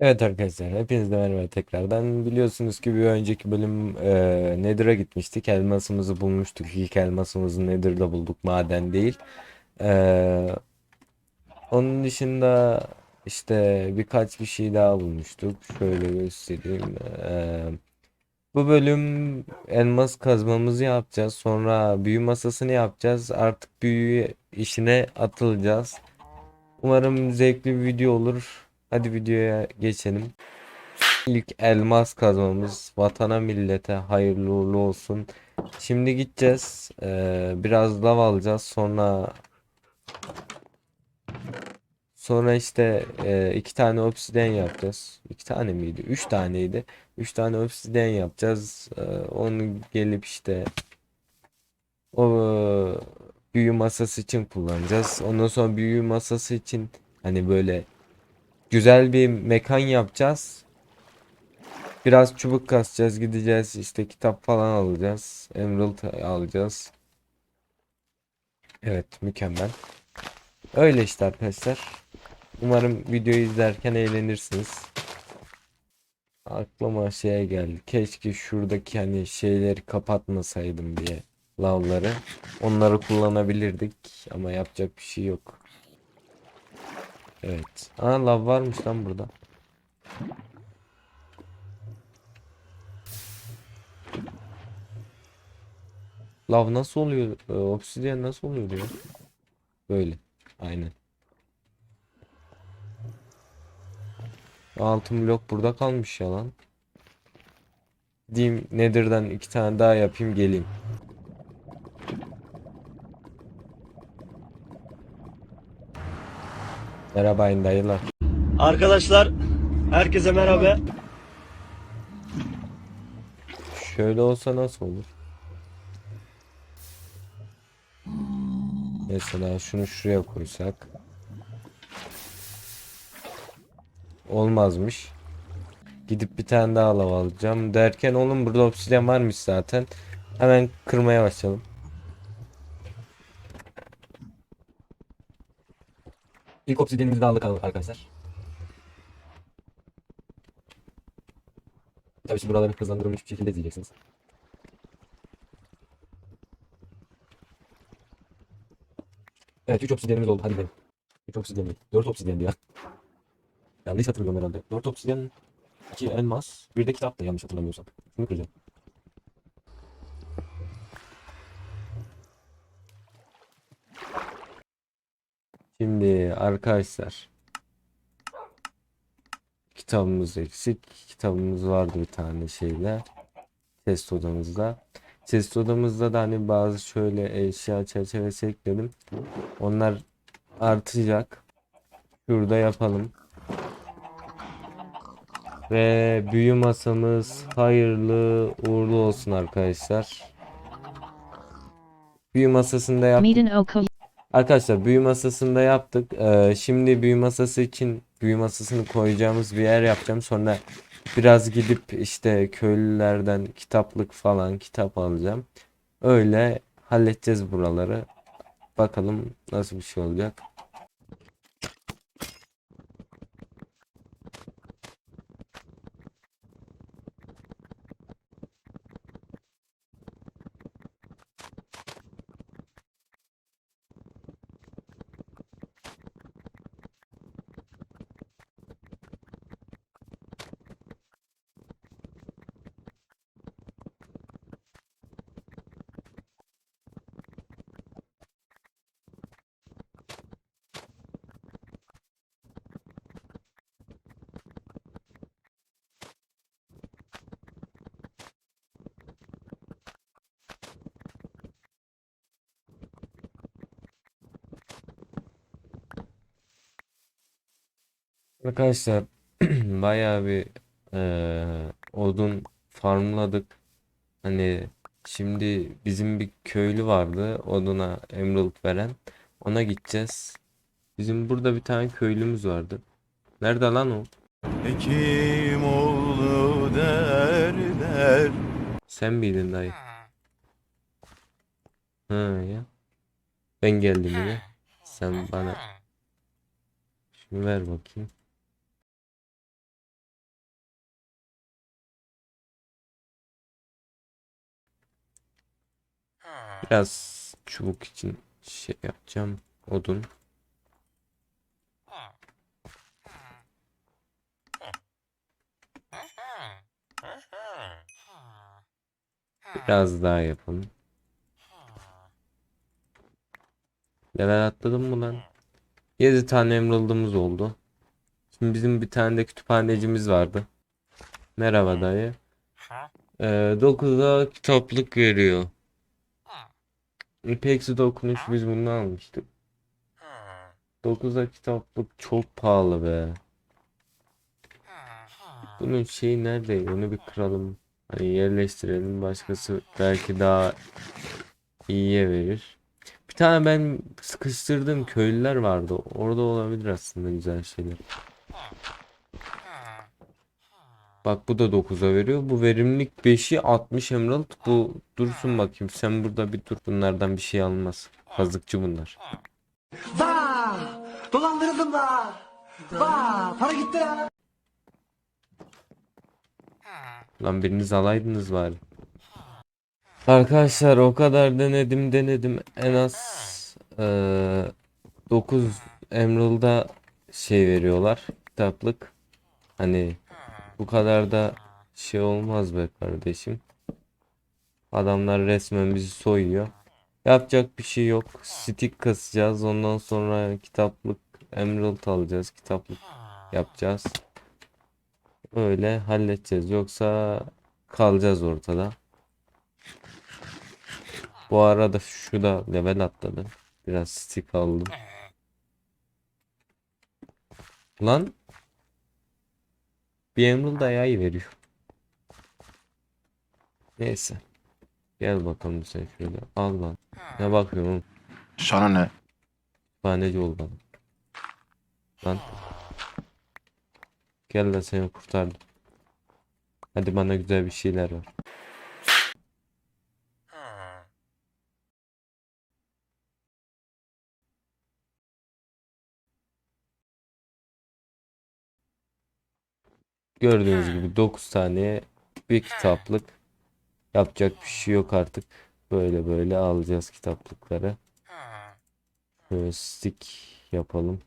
Evet arkadaşlar hepinize merhaba tekrardan. Biliyorsunuz ki bir önceki bölüm e, Nether'a gitmiştik. Elmasımızı bulmuştuk. İlk elmasımızı Nether'da bulduk maden değil. E, onun dışında işte birkaç bir şey daha bulmuştuk. Şöyle göstereyim. E, bu bölüm elmas kazmamızı yapacağız. Sonra büyü masasını yapacağız. Artık büyü işine atılacağız. Umarım zevkli bir video olur. Hadi videoya geçelim. İlk elmas kazmamız vatana millete hayırlı uğurlu olsun. Şimdi gideceğiz. Ee, biraz lav alacağız. Sonra sonra işte e, iki tane obsidyen yapacağız. İki tane miydi? Üç taneydi. Üç tane obsidyen yapacağız. Ee, onu gelip işte o e, büyü masası için kullanacağız. Ondan sonra büyü masası için hani böyle güzel bir mekan yapacağız. Biraz çubuk kasacağız, gideceğiz işte kitap falan alacağız. Emerald alacağız. Evet, mükemmel. Öyle işte arkadaşlar. Umarım videoyu izlerken eğlenirsiniz. Aklıma şeye geldi. Keşke şuradaki hani şeyleri kapatmasaydım diye lavları. Onları kullanabilirdik ama yapacak bir şey yok. Evet. Aa lav varmış lan burada. Lav nasıl oluyor? Ee, obsidyen nasıl oluyor diyor. Böyle. Aynen. Altın blok burada kalmış ya lan. Diyeyim Nether'dan iki tane daha yapayım geleyim. Merhaba dayılar. Arkadaşlar herkese merhaba. Şöyle olsa nasıl olur? Mesela şunu şuraya koysak. Olmazmış. Gidip bir tane daha lav alacağım derken oğlum burada obsidyen varmış zaten. Hemen kırmaya başlayalım. İlk obsidyenimizi de aldık arkadaşlar. Tabii şimdi buraları hızlandırılmış bir şekilde izleyeceksiniz. Evet 3 obsidyenimiz oldu. Hadi gidelim. 3 obsidyen değil. 4 obsidyen ya. Yanlış hatırlıyorum herhalde. 4 obsidyen, 2 elmas, bir de kitap da yanlış hatırlamıyorsam. Şunu kıracağım. Şimdi arkadaşlar kitabımız eksik. Kitabımız vardı bir tane şeyle. Test odamızda. Test odamızda da hani bazı şöyle eşya çerçevesi ekledim. Onlar artacak. Şurada yapalım. Ve büyü masamız hayırlı uğurlu olsun arkadaşlar. Büyü masasında yap. Arkadaşlar büyü masasında yaptık. Ee, şimdi büyü masası için büyü masasını koyacağımız bir yer yapacağım. Sonra biraz gidip işte köylülerden kitaplık falan kitap alacağım. Öyle halledeceğiz buraları. Bakalım nasıl bir şey olacak. Arkadaşlar bayağı bir eee, odun farmladık. Hani şimdi bizim bir köylü vardı oduna emerald veren. Ona gideceğiz. Bizim burada bir tane köylümüz vardı. Nerede lan o? Hekimoğlu derler. Sen miydin dayı? Ha ya. Ben geldim yine. Sen bana şunu ver bakayım. Biraz çubuk için şey yapacağım. Odun. Biraz daha yapalım. Level atladım mı lan? 7 tane emerald'ımız oldu. Şimdi bizim bir tane de kütüphanecimiz vardı. Merhaba dayı. Ee, 9'a kitaplık veriyor. İpeksi dokunuş biz bunu almıştık. 9'a kitaplık çok pahalı be. Bunun şeyi nerede? Onu bir kıralım. Hani yerleştirelim. Başkası belki daha iyiye verir. Bir tane ben sıkıştırdığım köylüler vardı. Orada olabilir aslında güzel şeyler. Bak bu da 9'a veriyor. Bu verimlilik 5'i 60 emerald. Bu dursun bakayım. Sen burada bir dur. Bunlardan bir şey almaz. Kazıkçı bunlar. Vah! Dolandırıldım da! Vah! Para gitti lan! Lan biriniz alaydınız bari. Arkadaşlar o kadar denedim denedim. En az eee 9 Emerald'a şey veriyorlar. Kitaplık. Hani bu kadar da şey olmaz be kardeşim. Adamlar resmen bizi soyuyor. Yapacak bir şey yok. Stick kasacağız. Ondan sonra kitaplık Emerald alacağız. Kitaplık yapacağız. Öyle halledeceğiz. Yoksa kalacağız ortada. Bu arada şu da level atladı. Biraz stick aldım. Lan bir emerald ayağı veriyor. Neyse. Gel bakalım sen şöyle. Al lan. Ne bakıyorum oğlum? Sana ne? Kütüphaneci ol bana. Lan. Gel de seni kurtardım. Hadi bana güzel bir şeyler ver. Gördüğünüz gibi 9 tane bir kitaplık. Yapacak bir şey yok artık. Böyle böyle alacağız kitaplıkları. Böyle stick yapalım.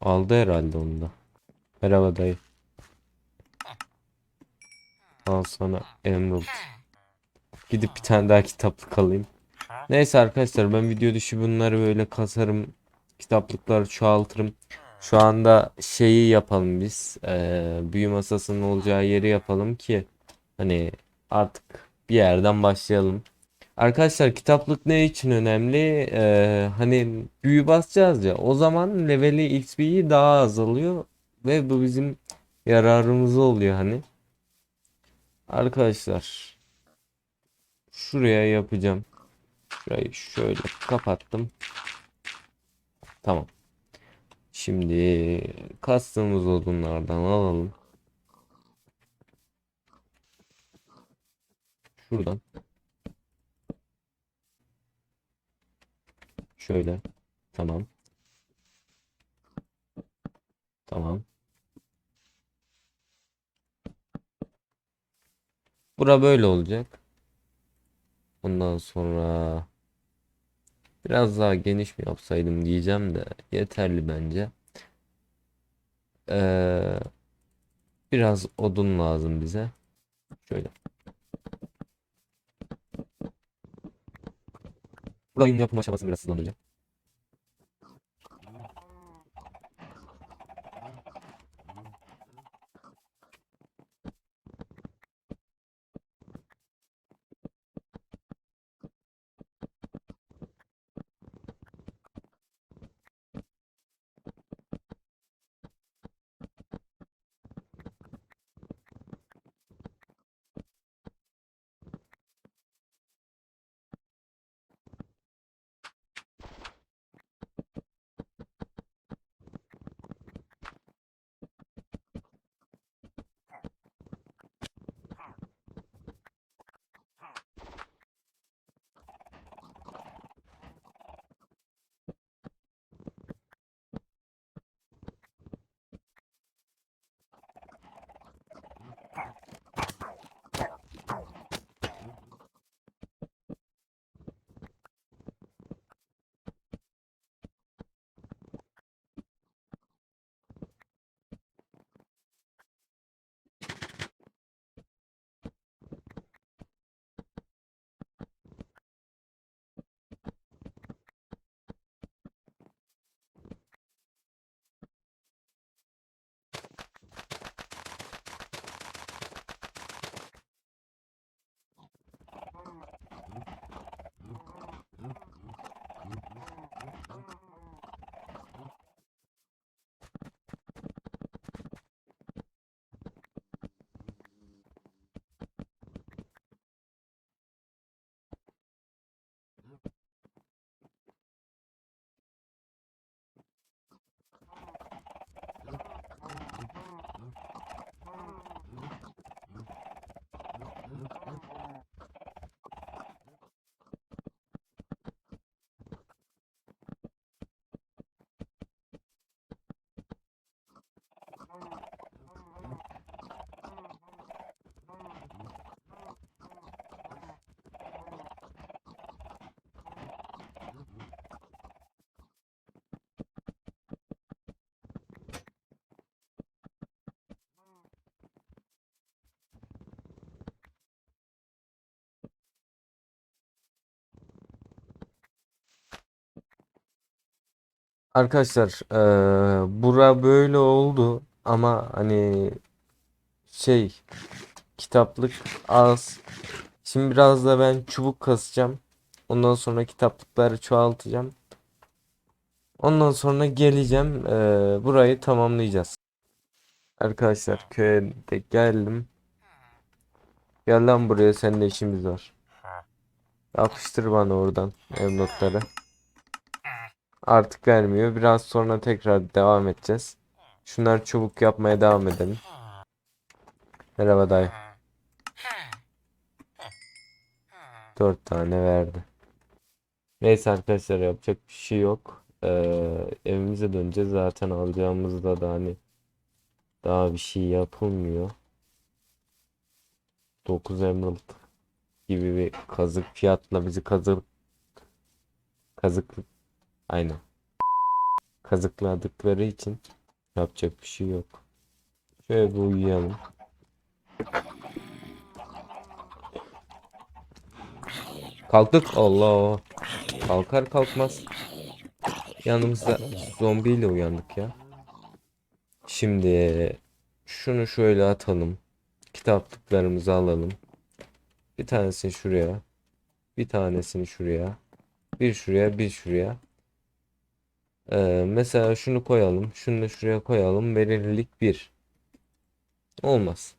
Aldı herhalde onu da. Merhaba dayı. Al sana Emerald. Gidip bir tane daha kitaplık alayım. Neyse arkadaşlar ben video dışı bunları böyle kasarım. Kitaplıkları çoğaltırım. Şu anda şeyi yapalım biz. Eee büyü masasının olacağı yeri yapalım ki hani artık bir yerden başlayalım. Arkadaşlar kitaplık ne için önemli? Eee, hani büyü basacağız ya. O zaman leveli XP'yi daha azalıyor ve bu bizim yararımıza oluyor hani. Arkadaşlar şuraya yapacağım. Şurayı şöyle kapattım. Tamam. Şimdi kastığımız odunlardan alalım. Şuradan. Şöyle. Tamam. Tamam. Bura böyle olacak. Ondan sonra biraz daha geniş mi yapsaydım diyeceğim de yeterli bence. Ee, biraz odun lazım bize. Şöyle. Burayın yapım aşamasını biraz hızlandıracağım. Arkadaşlar eee bura böyle oldu ama hani şey kitaplık az. Şimdi biraz da ben çubuk kasacağım. Ondan sonra kitaplıkları çoğaltacağım. Ondan sonra geleceğim. eee, burayı tamamlayacağız. Arkadaşlar köye de geldim. Gel lan buraya seninle işimiz var. Yapıştır bana oradan evnotları. Artık vermiyor. Biraz sonra tekrar devam edeceğiz. Şunlar çubuk yapmaya devam edelim. Merhaba dayı. Dört tane verdi. Neyse arkadaşlar yapacak bir şey yok. Ee, evimize döneceğiz. Zaten alacağımızda da hani daha bir şey yapılmıyor. 9 emerald gibi bir kazık fiyatla bizi kazık kazık aynen kazıkladıkları için yapacak bir şey yok. Şöyle bir uyuyalım. Kalktık. Allah. Kalkar kalkmaz. Yanımızda zombiyle uyandık ya. Şimdi şunu şöyle atalım. Kitaplıklarımızı alalım. Bir tanesini şuraya. Bir tanesini şuraya. Bir şuraya, bir şuraya. Ee, mesela şunu koyalım. Şunu da şuraya koyalım. Verimlilik 1. Olmaz.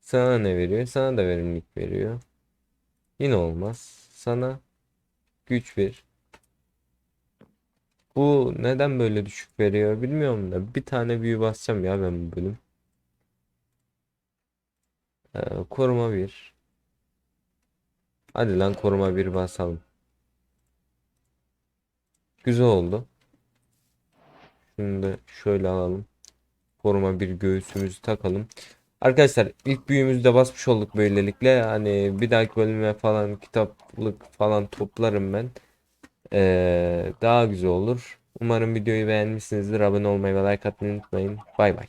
Sana ne veriyor? Sana da verimlilik veriyor. Yine olmaz. Sana güç ver. Bu neden böyle düşük veriyor bilmiyorum da bir tane büyü basacağım ya ben bu bölüm. Ee, koruma 1. Hadi lan koruma 1 basalım. Güzel oldu. Şunu da şöyle alalım. Koruma bir göğsümüzü takalım. Arkadaşlar ilk büyüğümüzü de basmış olduk böylelikle. Hani bir dahaki bölüme falan kitaplık falan toplarım ben. Ee, daha güzel olur. Umarım videoyu beğenmişsinizdir. Abone olmayı ve like atmayı unutmayın. Bay bay.